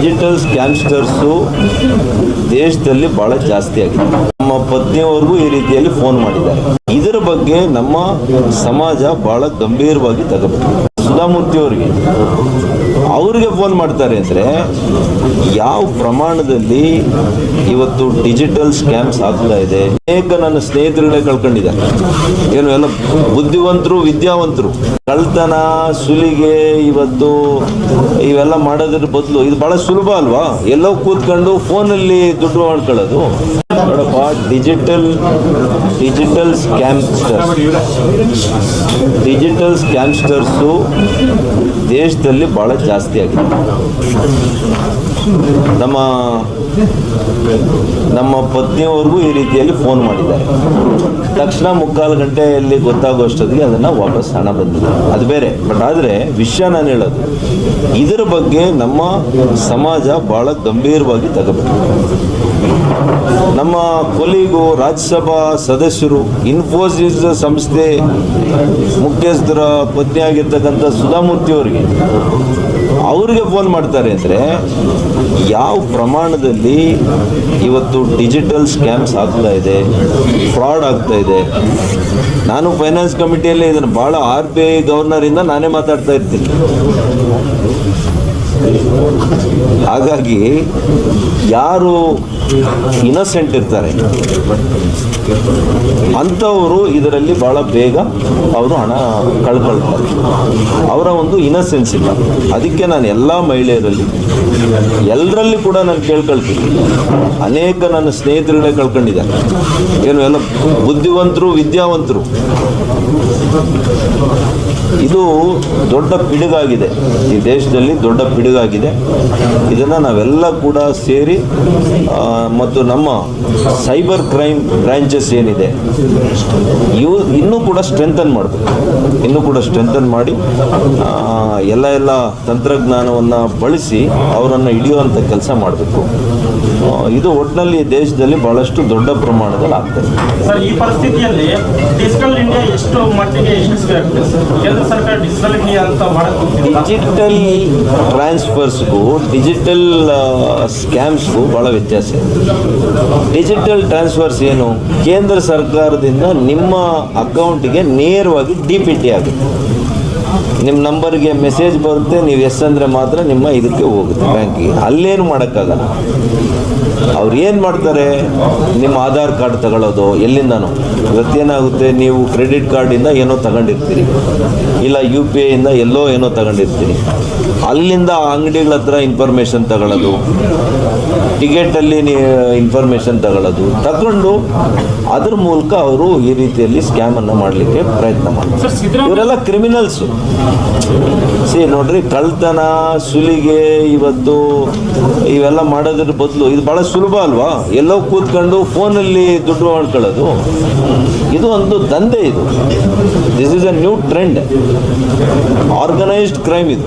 Digital scamsters ದೇಶದಲ್ಲಿ ಬಹಳ ಜಾಸ್ತಿ ಆಗಿದೆ. ನಮ್ಮ ಪತ್ನಿಯವರೆಗೂ ಈ ರೀತಿಯಲ್ಲಿ ಫೋನ್ ಮಾಡಿದ್ದಾರೆ. ಇದರ ಬಗ್ಗೆ ನಮ್ಮ ಸಮಾಜ ಬಹಳ ಗಂಭೀರವಾಗಿ ತಗೋಬೇಕು. ಸುಧಾಮೂರ್ತಿ ಅವರಿಗೆ ಅವ್ರಿಗೆ ಫೋನ್ ಮಾಡ್ತಾರೆ ಅಂದರೆ ಯಾವ ಪ್ರಮಾಣದಲ್ಲಿ ಇವತ್ತು ಡಿಜಿಟಲ್ ಸ್ಕ್ಯಾಮ್ಸ್ ಆಗ್ತಾ ಇದೆ? ಅನೇಕ ನನ್ನ ಸ್ನೇಹಿತರುಗಳೇ ಕಳ್ಕೊಂಡಿದ್ದಾರೆ. ಏನು, ಎಲ್ಲ ಬುದ್ಧಿವಂತರು, ವಿದ್ಯಾವಂತರು. ಕಳ್ತನ ಸುಲಿಗೆ, ಇವತ್ತು ಇವೆಲ್ಲ ಮಾಡೋದ್ರ ಬದಲು ಇದು ಬಹಳ ಸುಲಭ ಅಲ್ವಾ? ಎಲ್ಲೋ ಕೂತ್ಕೊಂಡು ಫೋನಲ್ಲಿ ದುಡ್ಡು ಮಾಡ್ಕೊಳ್ಳೋದು. ನೋಡಪ್ಪ digital digital scamsters digital scamsters ದೇಶದಲ್ಲಿ ಭಾಳ ಜಾಸ್ತಿ ಆಗಿದೆ. ನಮ್ಮ ನಮ್ಮ ಪತ್ನಿಯವರೆಗೂ ಈ ರೀತಿಯಲ್ಲಿ ಫೋನ್ ಮಾಡಿದ್ದಾರೆ. ತಕ್ಷಣ ಮುಕ್ಕಾಲು ಗಂಟೆಯಲ್ಲಿ ಗೊತ್ತಾಗುವಷ್ಟೊತ್ತಿಗೆ ಅದನ್ನು ವಾಪಸ್ ಹಣ ಬಂದಿದೆ. ಅದು ಬೇರೆ. ಬಟ್ ಆದರೆ ವಿಷಯ ನಾನು ಹೇಳೋದು, ಇದರ ಬಗ್ಗೆ ನಮ್ಮ ಸಮಾಜ ಭಾಳ ಗಂಭೀರವಾಗಿ ತಗಬೇಕು. ನಮ್ಮ ಕೊಲಿಗು ರಾಜ್ಯಸಭಾ ಸದಸ್ಯರು, ಇನ್ಫೋಸಿಸ್ ಸಂಸ್ಥೆ ಮುಖ್ಯಸ್ಥರ ಪತ್ನಿಯಾಗಿರ್ತಕ್ಕಂಥ ಸುಧಾಮೂರ್ತಿ ಅವರಿಗೆ ಅವ್ರಿಗೆ ಫೋನ್ ಮಾಡ್ತಾರೆ ಅಂದರೆ, ಯಾವ ಪ್ರಮಾಣದಲ್ಲಿ ಇವತ್ತು ಡಿಜಿಟಲ್ ಸ್ಕ್ಯಾಮ್ಸ್ ಆಗ್ತಾ ಇದೆ, ಫ್ರಾಡ್ ಆಗ್ತಾ ಇದೆ. ನಾನು ಫೈನಾನ್ಸ್ ಕಮಿಟಿಯಲ್ಲಿ ಇದನ್ನು ಭಾಳ ಆರ್ ಬಿ ಐ ಗವರ್ನರಿಂದ ನಾನೇ ಮಾತಾಡ್ತಾ ಇರ್ತೀನಿ. ಹಾಗಾಗಿ ಯಾರು ಇನಸೆಂಟ್ ಇರ್ತಾರೆ. ಅಂಥವರು ಇದರಲ್ಲಿ ಭಾಳ ಬೇಗ ಅವರು ಹಣ ಕಳ್ಕೊಳ್ತಾರೆ. ಅವರ ಒಂದು ಇನಸೆನ್ಸ್ ಇಲ್ಲ. ಅದಕ್ಕೆ ನಾನು ಎಲ್ಲ ಮಹಿಳೆಯರಲ್ಲಿ ಎಲ್ಲರಲ್ಲಿ ಕೂಡ ನಾನು ಕೇಳ್ಕೊಳ್ತೀನಿ. ಅನೇಕ ನನ್ನ ಸ್ನೇಹಿತರುಗಳೇ ಕಳ್ಕೊಂಡಿದ್ದಾರೆ. ಏನು ಎಲ್ಲ ಬುದ್ಧಿವಂತರು, ವಿದ್ಯಾವಂತರು. ಇದು ದೊಡ್ಡ ಪಿಡುಗಾಗಿದೆ. ಈ ದೇಶದಲ್ಲಿ ದೊಡ್ಡ ಪಿಡುಗಾಗಿದೆ. ಇದನ್ನು ನಾವೆಲ್ಲ ಕೂಡ ಸೇರಿ ಮತ್ತು ನಮ್ಮ ಸೈಬರ್ ಕ್ರೈಮ್ ಬ್ರಾಂಚಸ್ ಏನಿದೆ ಇವು ಇನ್ನೂ ಕೂಡ ಸ್ಟ್ರೆಂಥನ್ ಮಾಡಬೇಕು. ಇನ್ನೂ ಕೂಡ ಸ್ಟ್ರೆಂಥನ್ ಮಾಡಿ ಎಲ್ಲ ಎಲ್ಲ ತಂತ್ರಜ್ಞಾನವನ್ನು ಬಳಸಿ ಅವರನ್ನು ಹಿಡಿಯುವಂಥ ಕೆಲಸ ಮಾಡಬೇಕು. ಇದು ಒಟ್ಟಿನಲ್ಲಿ ದೇಶದಲ್ಲಿ ಬಹಳಷ್ಟು ದೊಡ್ಡ ಪ್ರಮಾಣದಲ್ಲಿ ಆಗ್ತದೆ. ಸರ್ ಈ ಪರಿಸ್ಥಿತಿಯಲ್ಲಿ ಡಿಜಿಟಲ್ ಇಂಡಿಯಾ ಎಷ್ಟು ಮಟ್ಟಿಗೆ ಯಶಸ್ವಿ ಆಗ್ತದೆ ಸರ್? ಕೇಂದ್ರ ಸರ್ಕಾರ ಡಿಜಿಟಲ್ ಇಂಡಿಯಾ ಅಂತ ಮಾಡಕ್ಕೆ ಡಿಜಿಟಲ್ ಟ್ರಾನ್ಸ್ಫರ್ಸ್ಗೂ ಡಿಜಿಟಲ್ ಸ್ಕ್ಯಾಮ್ಸ್ಗೂ ಭಾಳ ವ್ಯತ್ಯಾಸ ಇದೆ. ಡಿಜಿಟಲ್ ಟ್ರಾನ್ಸ್ಫರ್ಸ್ ಏನು? ಕೇಂದ್ರ ಸರ್ಕಾರದಿಂದ ನಿಮ್ಮ ಅಕೌಂಟಿಗೆ ನೇರವಾಗಿ ಡಿ ಪಿ ಟಿ ಆಗುತ್ತೆ. ನಿಮ್ಮ ನಂಬರ್ಗೆ ಮೆಸೇಜ್ ಬರುತ್ತೆ, ನೀವು ಎಸ್ ಅಂದರೆ ಮಾತ್ರ ನಿಮ್ಮ ಇದಕ್ಕೆ ಹೋಗುತ್ತೆ ಬ್ಯಾಂಕಿಗೆ. ಅಲ್ಲೇನು ಮಾಡೋಕ್ಕಾಗಲ್ಲ. ಅವ್ರು ಏನು ಮಾಡ್ತಾರೆ? ನಿಮ್ಮ ಆಧಾರ್ ಕಾರ್ಡ್ ತಗೊಳ್ಳೋದು ಎಲ್ಲಿಂದನೋ. ಇವತ್ತೇನಾಗುತ್ತೆ? ನೀವು ಕ್ರೆಡಿಟ್ ಕಾರ್ಡಿಂದ ಏನೋ ತಗೊಂಡಿರ್ತೀರಿ. ಇಲ್ಲ ಯು ಪಿ ಐಯಿಂದ ಎಲ್ಲೋ ಏನೋ ತಗೊಂಡಿರ್ತೀರಿ. ಅಲ್ಲಿಂದ ಆ ಅಂಗಡಿಗಳ ಹತ್ರ ಇನ್ಫಾರ್ಮೇಷನ್ ತಗೊಳ್ಳೋದು. ಟಿಕೆಟಲ್ಲಿ ನೀವು ಇನ್ಫಾರ್ಮೇಷನ್ ತಗೊಳ್ಳೋದು. ತಗೊಂಡು ಅದ್ರ ಮೂಲಕ ಅವರು ಈ ರೀತಿಯಲ್ಲಿ ಸ್ಕ್ಯಾಮನ್ನು ಮಾಡಲಿಕ್ಕೆ ಪ್ರಯತ್ನ ಮಾಡ್ತಾರೆ. ಇವರೆಲ್ಲ ಕ್ರಿಮಿನಲ್ಸು ಸಿ ನೋಡ್ರಿ ಕಳ್ತನ ಸುಲಿಗೆ ಇವತ್ತು ಇವೆಲ್ಲ ಮಾಡೋದ್ರ ಬದಲು ಇದು ಭಾಳ ಸುಲಭ ಅಲ್ವಾ? ಎಲ್ಲೋ ಕೂತ್ಕೊಂಡು ಫೋನಲ್ಲಿ ದುಡ್ಡು ಮಾಡ್ಕೊಳ್ಳೋದು. ಇದು ಒಂದು ದಂಧೆ ಇದು. This is a new trend organised crime ಇದು.